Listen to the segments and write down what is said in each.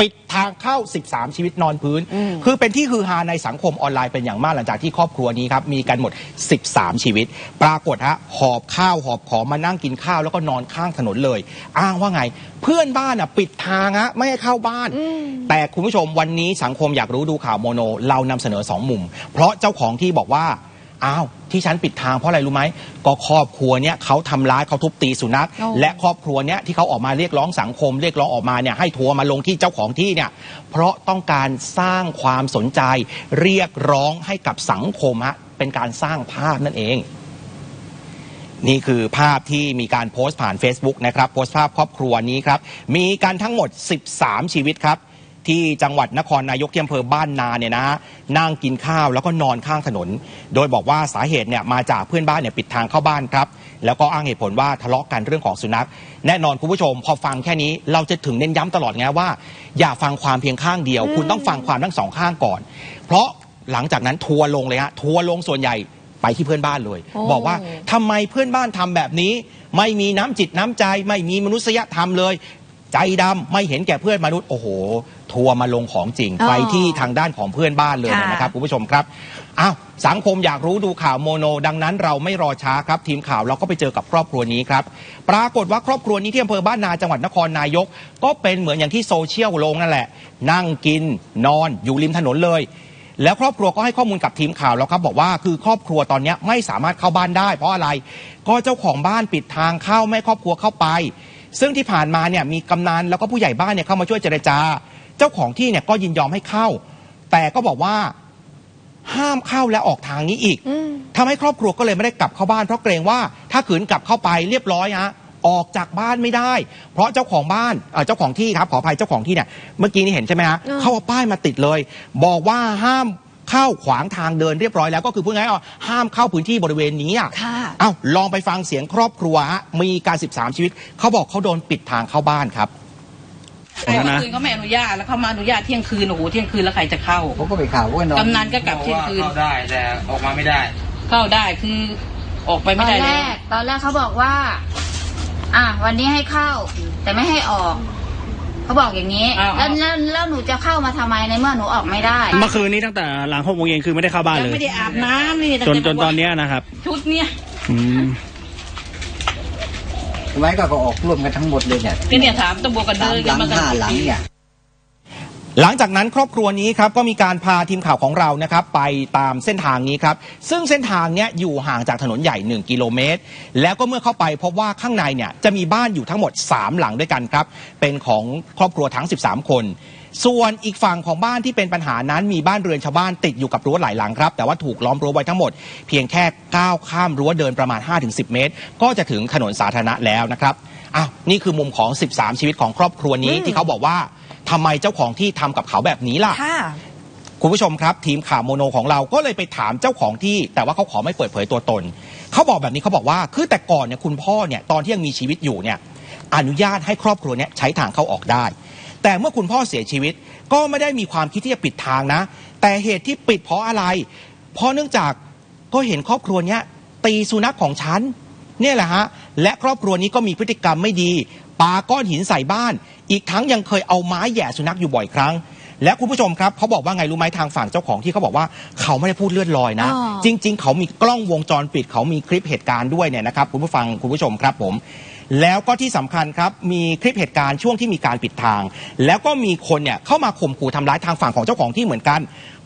ปิดทางเข้า 13 ชีวิตนอนพื้น คือเป็นที่ฮือฮาในสังคมออนไลน์เป็นอย่างมากหลังจากที่ครอบครัวนี้ครับมีกันหมด 13 ชีวิต ปรากฏฮะหอบข้าวหอบของมานั่งกินข้าวแล้วก็นอนข้างถนนเลย อ้างว่าไง เพื่อนบ้านอะปิดทางฮะไม่ให้เข้าบ้าน แต่คุณผู้ชมวันนี้สังคมอยากรู้ดูข่าวโมโน เรานำเสนอสองมุม เพราะเจ้าของที่บอกว่า อ้าวที่ฉันปิดทางเพราะอะไรรู้ไหมก็ครอบครัวเนี้ยเขาทำร้ายเขาทุบตีสุนัข โอ้ และครอบครัวเนี้ยที่เขาออกมาเรียกร้องสังคม เรียกร้องออกมาเนี่ยให้ทัวร์มาลงที่เจ้าของที่เนี่ยเพราะต้องการสร้างความสนใจ เรียกร้องให้กับสังคมฮะเป็นการสร้างภาพนั่นเอง นี่คือภาพที่มีการโพสต์ผ่าน Facebook นะครับ โพสต์ภาพครอบครัวนี้ครับ มีกันทั้งหมด 13 ชีวิตครับ ที่จังหวัดนครนายกที่อำเภอบ้านนาเนี่ยนะนั่งกินข้าวแล้วก็นอนข้างถนน โดยบอกว่าสาเหตุเนี่ยมาจากเพื่อนบ้านเนี่ยปิดทางเข้าบ้านครับ แล้วก็อ้างเหตุผลว่าทะเลาะกันเรื่องของสุนัข แน่นอนคุณผู้ชม พอฟังแค่นี้เราจะถึงเน้นย้ำตลอดไงว่า อย่าฟังความเพียงข้างเดียว คุณต้องฟังความทั้งสองข้างก่อน เพราะหลังจากนั้นทัวร์ลงเลยฮะทัวร์ลงส่วนใหญ่ไปที่เพื่อนบ้านเลยโอ้บอกว่าทำไมเพื่อนบ้านทำแบบนี้ ไม่มีน้ำจิตน้ำใจ ไม่มีมนุษยธรรมเลย ใจดำไม่เห็นแก่เพื่อนมนุษย์โอ้โห ทัวร์มาลงของจริง อ๋อไปที่ทางด้านของเพื่อนบ้านเลยค่ะ นะครับคุณผู้ชมครับอ้าวสังคมอยากรู้ดูข่าวโมโน ดังนั้นเราไม่รอช้าครับ ทีมข่าวเราก็ไปเจอกับครอบครัวนี้ครับ ปรากฏว่าครอบครัวนี้ที่อำเภอบ้านนาจังหวัดนครนายก ก็เป็นเหมือนอย่างที่โซเชียลลงนั่นแหละ นั่งกินนอนอยู่ริมถนนเลย แล้วครอบครัวก็ให้ข้อมูลกับทีมข่าวแล้วครับบอกว่าคือครอบครัวตอนเนี้ยไม่สามารถเข้าบ้านได้ เพราะอะไร ก็เจ้าของบ้านปิดทางเข้าไม่ให้ครอบครัวเข้าไป ซึ่งที่ผ่านมาเนี่ยมีกำนันแล้วก็ผู้ใหญ่บ้านเนี่ยเข้ามาช่วยเจรจา เจ้าของที่เนี่ยก็ยินยอมให้เข้า แต่ก็บอกว่าห้ามเข้าและออกทางนี้อีกอืมทำให้ครอบครัวก็เลยไม่ได้กลับเข้าบ้านเพราะเกรงว่าถ้าขืนกลับเข้าไปเรียบร้อยฮะออกจากบ้านไม่ได้ เพราะเจ้าของบ้านเอ่อเจ้าของที่ครับขออภัยเจ้าของที่เนี่ยเมื่อกี้นี่เห็นใช่ไหมฮะอืมเขาเอาป้ายมาติดเลย บอกว่าห้าม เข้าขวางทางเดินเรียบร้อยแล้วก็คือพูดง่ายๆว่าห้ามเข้าพื้นที่บริเวณนี้อะค่ะ เอ้าลองไปฟังเสียงครอบครัวฮะมีการ 13 ชีวิต เขาบอกเขาโดนปิดทางเข้าบ้านครับแต่เมื่อคืนเขาไม่อนุญาตแล้วเขามาอนุญาตเที่ยงคืนโอ้โหเที่ยงคืนแล้วใครจะเข้าผมก็ไปข่าวว่านอนกำนันก็กลับเที่ยงคืนเข้าได้แต่ออกมาไม่ได้ เข้าได้คือออกไปตไม่อนได้แรแล้วกตอนแรกเขาบอกว่า อะวันนี้ให้เข้า แต่ไม่ให้ออก เขาบอกอย่างนี้แล้วแล้วแล้วหนูจะเข้ามาทำไมในเมื่อหนูออกไม่ได้ เมื่อคืนนี้ตั้งแต่หลังหกโมงเย็นคือไม่ได้เข้าบ้านยังเลยไม่ได้อาบน้ำนี่จนตั้งจแต่นตอนเนี้ยนะครับชุดเนี้ยอืมไว้ก็ก็ออกร่วมกันทั้งหมดเลยเนี่ยก็เนี่ยถามตำรวจกันสาเดิมนหกัลันงมากันห้าหลังเนี่ย หลังจากนั้นครอบครัวนี้ครับก็มีการพาทีมข่าวของเรานะครับไปตามเส้นทางนี้ครับซึ่งเส้นทางเนี้ยอยู่ห่างจากถนนใหญ่ 1 กิโลเมตร แล้วก็เมื่อเข้าไปพบว่าข้างในเนี่ยจะมีบ้านอยู่ทั้งหมด 3 หลังด้วยกันครับ เป็นของครอบครัวทั้ง 13 คน ส่วนอีกฝั่งของบ้านที่เป็นปัญหานั้นมีบ้านเรือนชาวบ้านติดอยู่กับรั้วหลายหลังครับแต่ว่าถูกล้อมรั้วไว้ทั้งหมด เพียงแค่ก้าวข้ามรั้วเดินประมาณ 5-10 เมตร ก็จะถึงถนนสาธารณะแล้วนะครับอ้านี่คือมุมของ 13 ชีวิตของครอบครัวนี้ที่เขาบอกว่า ทำไมเจ้าของที่ทำกับเขาแบบนี้ล่ะค่ะคุณผู้ชมครับ ทีมข่าวโมโนของเราก็เลยไปถามเจ้าของที่ แต่ว่าเขาขอไม่เปิดเผยตัวตน เขาบอกแบบนี้เขาบอกว่าคือแต่ก่อนเนี่ยคุณพ่อเนี่ยตอนที่ยังมีชีวิตอยู่เนี่ยอนุญาตให้ครอบครัวเนี่ยใช้ทางเข้าออกได้ แต่เมื่อคุณพ่อเสียชีวิต ก็ไม่ได้มีความคิดที่จะปิดทางนะ แต่เหตุที่ปิดเพราะอะไร เพราะเนื่องจากก็เห็นครอบครัวเนี้ยตีสุนัขของฉันเนี่ยแหละฮะและครอบครัวนี้ก็มีพฤติกรรมไม่ดี ปาก้อนหินใส่บ้าน อีกทั้งยังเคยเอาไม้แหย่สุนัขอยู่บ่อยครั้ง และคุณผู้ชมครับเขาบอกว่าไงรู้ไหมทางฝั่งเจ้าของที่เขาบอกว่าเขาไม่ได้พูดเลื่อนลอยนะอ๋อจริง ๆ เขามีกล้องวงจรปิด เขามีคลิปเหตุการณ์ด้วยเนี่ยนะครับคุณผู้ฟังคุณผู้ชมครับผมแล้วก็ที่สำคัญครับ มีคลิปเหตุการณ์ช่วงที่มีการปิดทาง แล้วก็มีคนเนี่ยเข้ามาข่มขู่ทำร้ายทางฝั่งของเจ้าของที่เหมือนกัน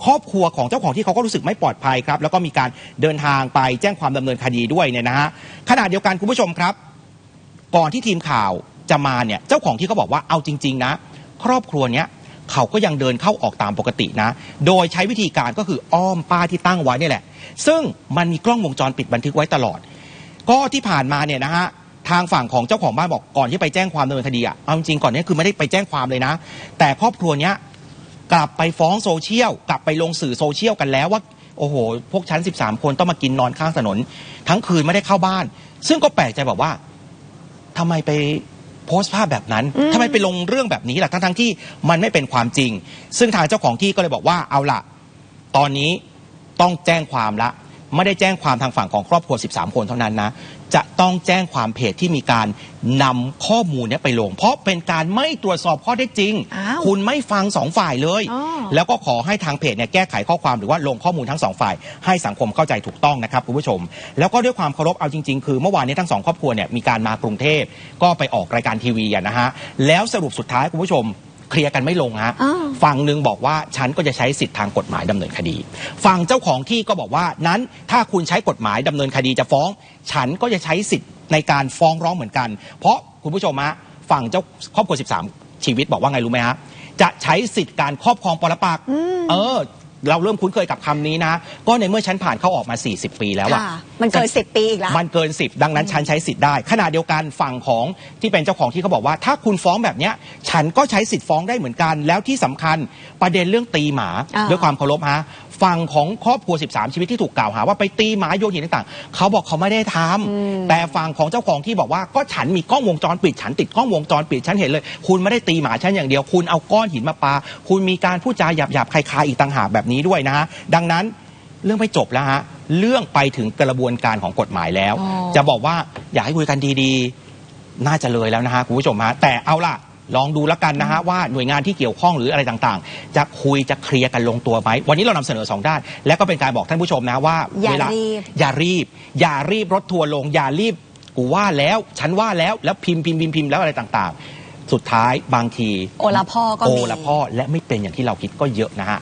ครอบครัวของเจ้าของที่เขาก็รู้สึกไม่ปลอดภัยครับ แล้วก็มีการเดินทางไปแจ้งความดำเนินคดีด้วยเนี่ยนะฮะขณะเดียวกันคุณผู้ชมครับ ก่อนที่ทีมข่าว จะมาเนี่ยเจ้าของที่เขาบอกว่าเอาจริง ๆ นะ ครอบครัวเนี้ยเขาก็ยังเดินเข้าออกตามปกตินะ โดยใช้วิธีการก็คืออ้อมป้ายที่ตั้งไว้นี่แหละ ซึ่งมันมีกล้องวงจรปิดบันทึกไว้ตลอด ก็ที่ผ่านมาเนี่ยนะฮะทางฝั่งของเจ้าของบ้านบอกก่อนที่ไปแจ้งความดำเนินคดีอะเอาจริงก่อนนี้คือไม่ได้ไปแจ้งความเลยนะ แต่ครอบครัวเนี้ยกลับไปฟ้องโซเชียล กลับไปลงสื่อโซเชียลกันแล้วว่าโอ้โห พวกชั้น 13 คนต้องมากินนอนข้างถนน ทั้งคืนไม่ได้เข้าบ้าน ซึ่งก็แปลกใจบอกว่าทำไมไป โพสต์ภาพแบบนั้นอืมทำไมไปลงเรื่องแบบนี้ล่ะทั้งทั้งๆที่มันไม่เป็นความจริง ซึ่งทางเจ้าของที่ก็เลยบอกว่าเอาล่ะ ตอนนี้ต้องแจ้งความละ ไม่ได้แจ้งความทางฝั่งของครอบครัว 13 คนเท่านั้นนะ จะต้องแจ้งความเพจที่มีการนำข้อมูลเนี้ยไปลง เพราะเป็นการไม่ตรวจสอบข้อเท็จจริง อ้าวคุณไม่ฟังสองฝ่ายเลย อ๋อ แล้วก็ขอให้ทางเพจเนี่ยแก้ไขข้อความหรือว่าลงข้อมูลทั้งสองฝ่ายให้สังคมเข้าใจถูกต้องนะครับคุณผู้ชม แล้วก็ด้วยความเคารพเอาจริง ๆ คือเมื่อวานนี้ทั้งสองครอบครัวเนี่ยมีการมากรุงเทพก็ไปออกรายการทีวีอะนะฮะแล้วสรุปสุดท้ายคุณผู้ชมเคลียร์กันไม่ลงฮะอ้าวฝั่งหนึ่งบอกว่าฉันก็จะใช้สิทธิทางกฎหมายดำเนินคดีฝั่งเจ้าของที่ก็บอกว่านั้นถ้าคุณใช้กฎหมายดำเนินคดีจะฟ้อง ฉันก็จะใช้สิทธิ์ในการฟ้องร้องเหมือนกัน เพราะคุณผู้ชมฮะฝั่งเจ้าครอบครัว 13 ชีวิตบอกว่าไงรู้ไหมฮะ จะใช้สิทธิ์การครอบครองปรปักษ์อืมเออ เราเริ่มคุ้นเคยกับคำนี้นะ ก็ในเมื่อฉันผ่านเข้าออกมา 40 ปีแล้วอะ ค่ะมันเกินสิบปีอีกแล้ว มันเกิน 10 ดังนั้นฉันใช้สิทธิ์ได้ ขณะเดียวกันฝั่งของที่เป็นเจ้าของที่เขาบอกว่า ถ้าคุณฟ้องแบบเนี้ยฉันก็ใช้สิทธิ์ฟ้องได้เหมือนกัน แล้วที่สำคัญประเด็นเรื่องตีหมาอ่า ด้วยความเคารพฮะฝั่งของครอบครัว 13 ชีวิตที่ถูกกล่าวหาว่าไปตีหมาโยนหินต่างๆ เขาบอกเขาไม่ได้ทำแต่ฝั่งของเจ้าของที่บอกว่าก็ฉันมีกล้องวงจรปิดฉันติดกล้องวงจรปิดฉันเห็นเลย คุณไม่ได้ตีหมาฉันอย่างเดียว คุณเอาก้อนหินมาปาคุณมีการพูดจาหยาบๆคลายๆอีกต่างหากแบบนี้ด้วยนะฮะดังนั้น เรื่องไม่จบแล้วฮะเรื่องไปถึงกระบวนการของกฎหมายแล้วอ๋อจะบอกว่าอยากให้คุยกันดีๆ น่าจะเลยแล้วนะฮะคุณผู้ชมฮะแต่เอาล่ะลองดูแล้วกันนะฮะว่าหน่วยงานที่เกี่ยวข้องหรืออะไรต่างๆ จะคุยจะเคลียร์กันลงตัวไหมวันนี้เรานำเสนอสองด้าน และก็เป็นการบอกท่านผู้ชมนะว่าอย่าเวลารีบอย่ารีบ อย่ารีบรถทัวร์ลง อย่ารีบกูว่าแล้วฉันว่าแล้วแล้วพิมพ์พิมพ์พิมพ์พิมพ์แล้วอะไรต่างๆ สุดท้ายบางที โอละพ่อก็โอมีละพ่อและไม่เป็นอย่างที่เราคิดก็เยอะนะฮะ